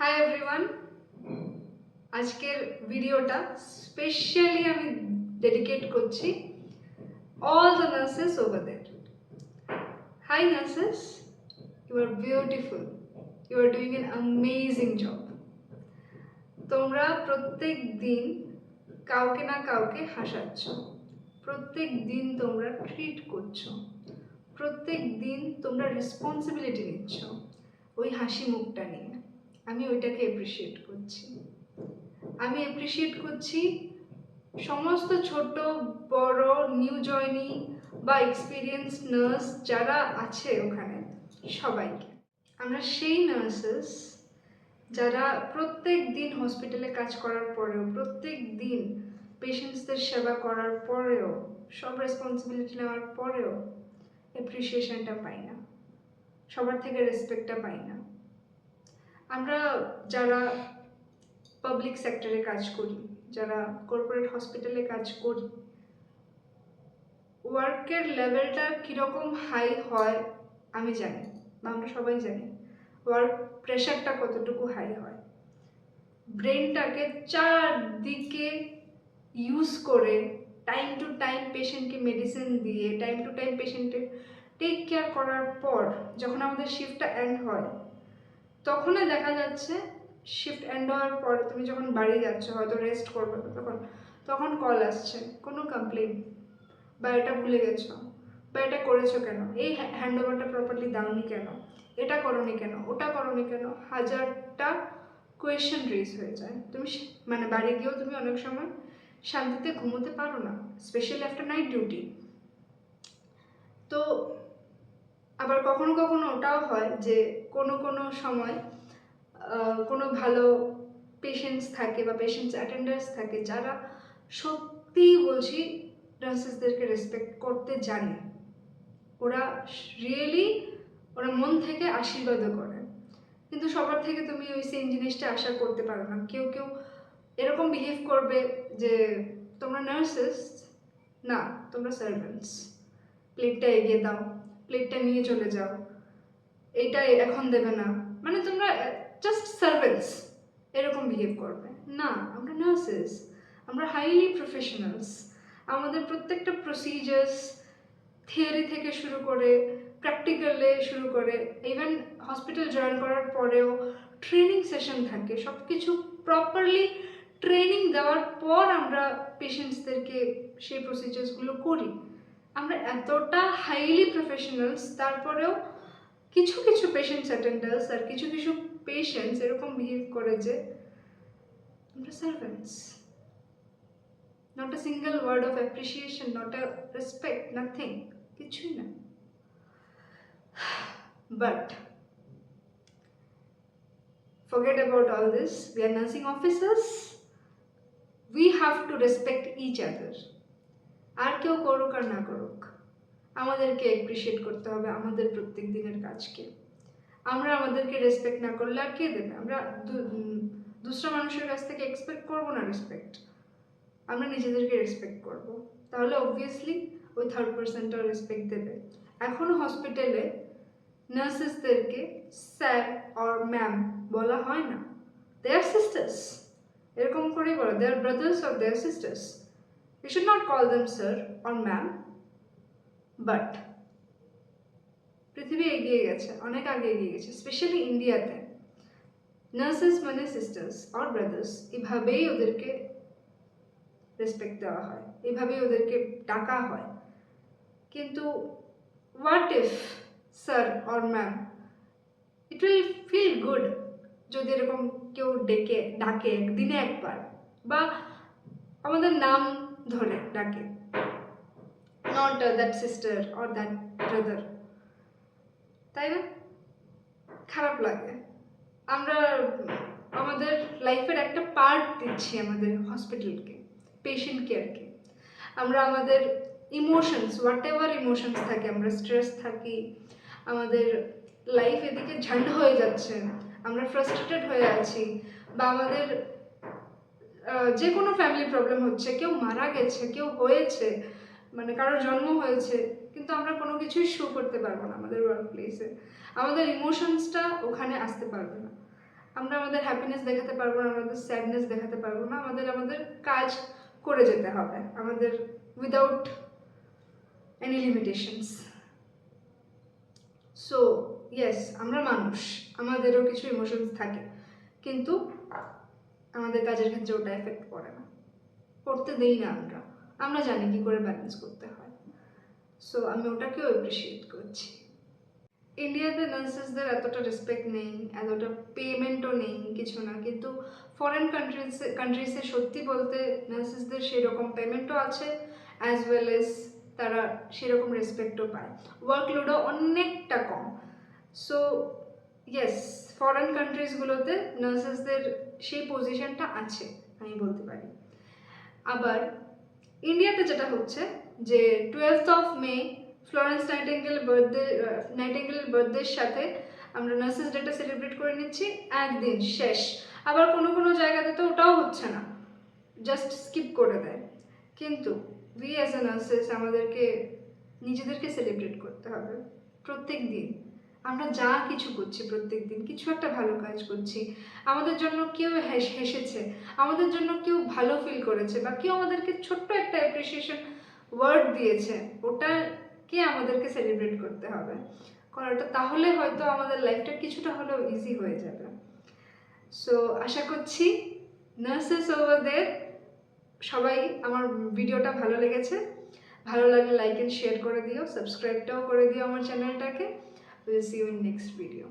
Hi everyone আজকের ভিডিওটা specially আমি ডেডিকেট করছি all the nurses over that hi nurses you are beautiful you are doing an amazing job তোমরা প্রত্যেক দিন কাউকে না কাউকে হাসাচ্ছ। প্রত্যেক দিন তোমরা ট্রিট করছ। প্রত্যেক দিন তোমরা রেসপন্সিবিলিটি নিচ্ছ। ওই হাসি মুখটা নিয়ে। আমি ওইটাকে অ্যাপ্রিসিয়েট করছি। আমি অ্যাপ্রিসিয়েট করছি সমস্ত ছোট, বড় নিউ জয়নি বা এক্সপিরিয়েন্স নার্স যারা আছে ওখানে সবাইকে। আমরা সেই নার্সেস যারা প্রত্যেক দিন হসপিটালে কাজ করার পরেও, প্রত্যেক দিন পেশেন্টসদের সেবা করার পরেও, সব রেসপন্সিবিলিটি নেওয়ার পরেও অ্যাপ্রিসিয়েশনটা পাই না। সবার থেকে রেসপেক্টটা পাই না। আমরা যারা পাবলিক সেক্টরে কাজ করি, যারা কর্পোরেট হসপিটালে কাজ করি ওয়ার্কের লেভেলটা কীরকম হাই হয়, আমি জানি বা আমরা সবাই জানি। ওয়ার্ক প্রেশারটা কতটুকু হাই হয়। ব্রেনটাকে চারদিকে ইউজ করে টাইম টু টাইম পেশেন্টকে মেডিসিন দিয়ে টাইম টু টাইম পেশেন্টের টেক কেয়ার করার পর, যখন আমাদের শিফটটা এন্ড হয় তখনই দেখা যাচ্ছে শিফট এন্ড হওয়ার পর তুমি যখন বাড়ি যাচ্ছ, হয়তো রেস্ট করবে তখন তখন কল আসছে, কোনো কমপ্লেন বা এটা ভুলে গেছো বা এটা করেছ কেন? এই হ্যান্ড ওভারটা প্রপারলি দাওনি কেন? এটা করনি কেন? ওটা করনি কেন? হাজারটা কোয়েশ্চেন রেজ হয়ে যায়। তুমি মানে বাড়ি গিয়েও তুমি অনেক সময় শান্তিতে ঘুমোতে পারো না স্পেশালি আফটার নাইট ডিউটি তো আবার কখনো কখনো ওটাও হয় যে কোনো কোনো সময় কোনো ভালো পেশেন্টস থাকে বা পেশেন্টস অ্যাটেন্ডার্স থাকে যারা সত্যিই বলছি নার্সেসদেরকে রেসপেক্ট করতে জানে। ওরা রিয়েলি ওরা মন থেকে আশীর্বাদও করে। কিন্তু সবার থেকে তুমি ওই সেম জিনিসটা আশা করতে পারো না। কেউ কেউ এরকম বিহেভ করবে যে তোমরা নার্সেস, না, তোমরা সার্ভেন্টস প্লেটটা এগিয়ে দাও। প্লেটটা নিয়ে চলে যাও। এইটা এখন দেবে না। মানে তোমরা জাস্ট সার্ভেন্টস এরকম বিহেভ করবে। না, আমরা নার্সেস আমরা হাইলি প্রফেশনালস আমাদের প্রত্যেকটা প্রসিজার্স থিওরি থেকে শুরু করে প্র্যাকটিক্যালে শুরু করে ইভেন হসপিটাল জয়েন করার পরেও ট্রেনিং সেশন থাকে। সব কিছু প্রপারলি ট্রেনিং দেওয়ার পর আমরা পেশেন্টসদেরকে সেই প্রসিজার্সগুলো করি। আমরা এতটা হাইলি প্রফেশনালস তারপরেও কিছু কিছু পেশেন্টস অ্যাটেন্ডার্স আর কিছু কিছু পেশেন্টস এরকম বিহেভ করে যে আমরা servants not a single word of appreciation not a respect nothing কিছুই না. But forget about all this. We are nursing officers. We have to respect each other. আর কেউ করুক আর না করুক, আমাদেরকে অ্যাপ্রিসিয়েট করতে হবে আমাদের প্রত্যেক দিনের কাজকে। আমরা আমাদেরকে রেসপেক্ট না করলে আর কে দেবে? আমরা দুসরা মানুষের কাছ থেকে এক্সপেক্ট করব না রেসপেক্ট আমরা নিজেদেরকে রেসপেক্ট করব। তাহলে অবভিয়াসলি ওই থার্ড পার্সনটাও রেসপেক্ট দেবে। এখনও হসপিটালে নার্সেসদেরকে স্যার অর ম্যাম বলা হয় না। দে আর সিস্টার্স এরকম করেই বলো they are brothers or they are sisters you should not call them sir or ma'am but পৃথিবী এগিয়ে গেছে, অনেক আগে এগিয়ে গেছে স্পেশালি ইন্ডিয়াতে নার্সেস মানে সিস্টার্স অর ব্রাদার্স এভাবেই ওদেরকে রেসপেক্ট দেওয়া হয়, এভাবেই ওদেরকে ডাকা হয়। কিন্তু what if sir or ma'am it will feel good যদি এরকম কেউ ডেকে, ডাকে দিনে একবার। বা আমাদের নাম ধরে ডাকে not that sister or that brother তাই না? খারাপ লাগে। আমরা, আমাদের লাইফের একটা পার্ট দিচ্ছি আমাদের হসপিটালকে পেশেন্ট কেয়ারকে আমরা আমাদের ইমোশনস হোয়াট এভার ইমোশনস থাকে, আমরা স্ট্রেস থাকি, আমাদের লাইফ এদিকে ঝান্ডা হয়ে যাচ্ছে, আমরা ফ্রাস্ট্রেটেড হয়ে আছি, বা আমাদের যে কোনো ফ্যামিলি প্রবলেম হচ্ছে, কেউ মারা গেছে, কেউ হয়েছে মানে কারোর জন্ম হয়েছে, কিন্তু আমরা কোনো কিছুই শো করতে পারব না আমাদের ওয়ার্ক প্লেসে আমাদের ইমোশনসটা ওখানে আসতে পারবে না। আমরা আমাদের হ্যাপিনেস দেখাতে পারব না, আমাদের স্যাডনেস দেখাতে পারব না, আমাদের আমাদের কাজ করে যেতে হবে, আমাদের without any limitations so yes আমরা মানুষ, আমাদেরও কিছু ইমোশনস থাকে, কিন্তু আমাদের কাজের ক্ষেত্রে ওটা এফেক্ট করে না। করতে দেই না আমরা। আমরা জানি কি করে ব্যালেন্স করতে হয়। সো আমি ওটাকেও অ্যাপ্রিসিয়েট করছি। ইন্ডিয়াতে নার্সেসদের এতটা রেসপেক্ট নেই, এতটা পেমেন্টও নেই, কিছু না। কিন্তু ফরেন কান্ট্রিজে কান্ট্রিজে সত্যি বলতে নার্সেসদের সেরকম পেমেন্টও আছে অ্যাজ ওয়েল এজ তারা সেরকম রেসপেক্টও পায়। ওয়ার্কলোডও অনেকটা কম। সো ইয়েস ফরেন কান্ট্রিজগুলোতে নার্সেসদের সেই পজিশনটা আছে, আমি বলতে পারি। আবার ইন্ডিয়াতে যেটা হচ্ছে যে twelfth of May Florence Nightingale birthday নাইটেঙ্গেলের বার্থডের সাথে আমরা নার্সেস ডেটা সেলিব্রেট করে নিচ্ছি, একদিন শেষ। আবার কোনো কোনো জায়গাতে তো ওটাও হচ্ছে না জাস্ট স্কিপ করে দেয়। কিন্তু উই অ্যাজ এ নার্সেস আমাদেরকে নিজেদেরকে সেলিব্রেট করতে হবে প্রত্যেক দিন। আমরা যা কিছু করছি প্রত্যেক দিন, কিছু একটা ভালো কাজ করছি। আমাদের জন্য কেউ হেসেছে, আমাদের জন্য কেউ ভালো ফিল করেছে বা কেউ আমাদেরকে ছোট্ট একটা অ্যাপ্রিসিয়েশন ওয়ার্ড দিয়েছে, ওটাকে আমাদেরকে সেলিব্রেট করতে হবে। করাটা তাহলে হয়তো আমাদের লাইফটা কিছুটা হলেও ইজি হয়ে যাবে। সো আশা করছি নার্সেস ওভারদের সবাই আমার ভিডিওটা ভালো লেগেছে। ভালো লাগলে লাইক এন্ড শেয়ার করে দিও সাবস্ক্রাইবটাও করে দিও আমার চ্যানেলটাকে will see you in next video